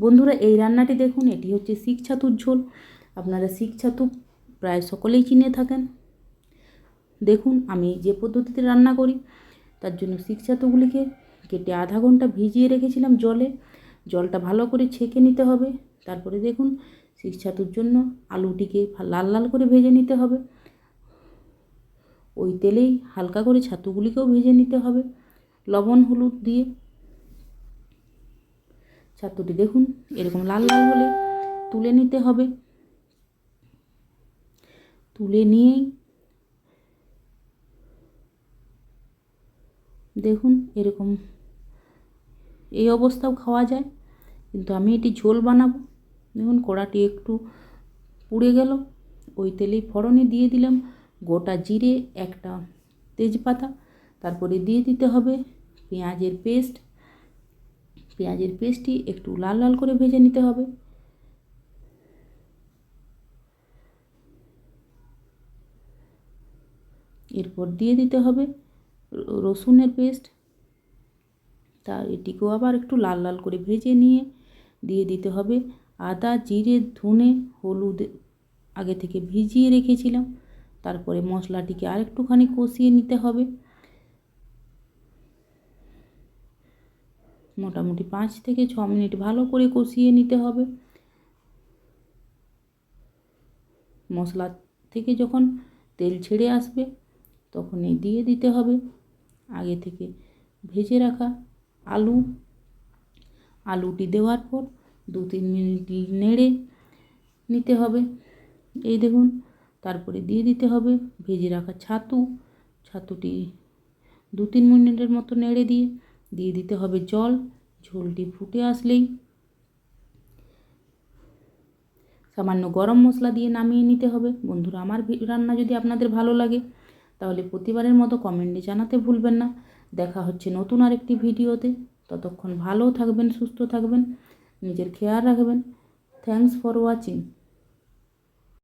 বন্ধুরা, এই রান্নাটি দেখুন, এটি হচ্ছে শিক ছাতুর ঝোল। আপনারা শিক ছাতু প্রায় সকলেই চিনে থাকেন। দেখুন, আমি যে পদ্ধতিতে রান্না করি, তার জন্য শিক ছাতুগুলিকে কেটে আধা ঘণ্টা ভিজিয়ে রেখেছিলাম জলে। জলটা ভালো করে ছেঁকে নিতে হবে। তারপরে দেখুন শিক ছাতুর জন্য আলুটিকে লাল লাল করে ভেজে নিতে হবে। ওই তেলেই হালকা করে ছাতুগুলিকেও ভেজে নিতে হবে। লবণ, হলুদ দিয়ে ছাতুটি দেখুন, এরকম লাল লাল হলে তুলে নিতে হবে। তুলে নিয়েই দেখুন, এরকম এই অবস্থাও খাওয়া যায়। কিন্তু আমি এটি ঝোল বানাবো। দেখুন, কড়াটি একটু পুড়ে গেল। ওই তেলেই ফোড়নে দিয়ে দিলাম। গোটা জিরে, একটা তেজপাতা, তারপরে দিয়ে দিতে হবে পেঁয়াজের পেস্ট। পেঁয়াজের পেস্টটি একটু লাল লাল করে ভেজে নিতে হবে। এরপর দিয়ে দিতে হবে রসুনের পেস্ট। তার এটিকেও আবার একটু লাল লাল করে ভেজে নিয়ে দিয়ে দিতে হবে। আদা, জিরে, ধনে, হলুদ আগে থেকে ভিজিয়ে রেখেছিলাম। তারপরে মশলাটিকে আরেকটুখানি কষিয়ে নিতে হবে। মোটামুটি পাঁচ থেকে ছ মিনিট ভালো করে কষিয়ে নিতে হবে। মশলা থেকে যখন তেল ছেড়ে আসবে, তখনই দিয়ে দিতে হবে। আগে থেকে ভেজে রাখা আলু। আলুটি দেওয়ার পর দু তিন মিনিট নেড়ে নিতে হবে। এই দেখুন, তারপরে দিয়ে দিতে হবে ভেজে রাখা ছাতু। ছাতুটি দু তিন মিনিটের মতো নেড়ে দিয়ে দিয়ে দিতে হবে জল। ঝোলটি ফুটে আসলেই সামান্য গরম মশলা দিয়ে নামিয়ে নিতে হবে। বন্ধুরা, আমার রান্না যদি আপনাদের ভালো লাগে, তাহলে প্রতিবারের মতো কমেন্টে জানাতে ভুলবেন না। দেখা হচ্ছে নতুন আরেকটি ভিডিওতে। ততক্ষণ ভালো থাকবেন, সুস্থ থাকবেন, নিজের খেয়াল রাখবেন। Thanks for watching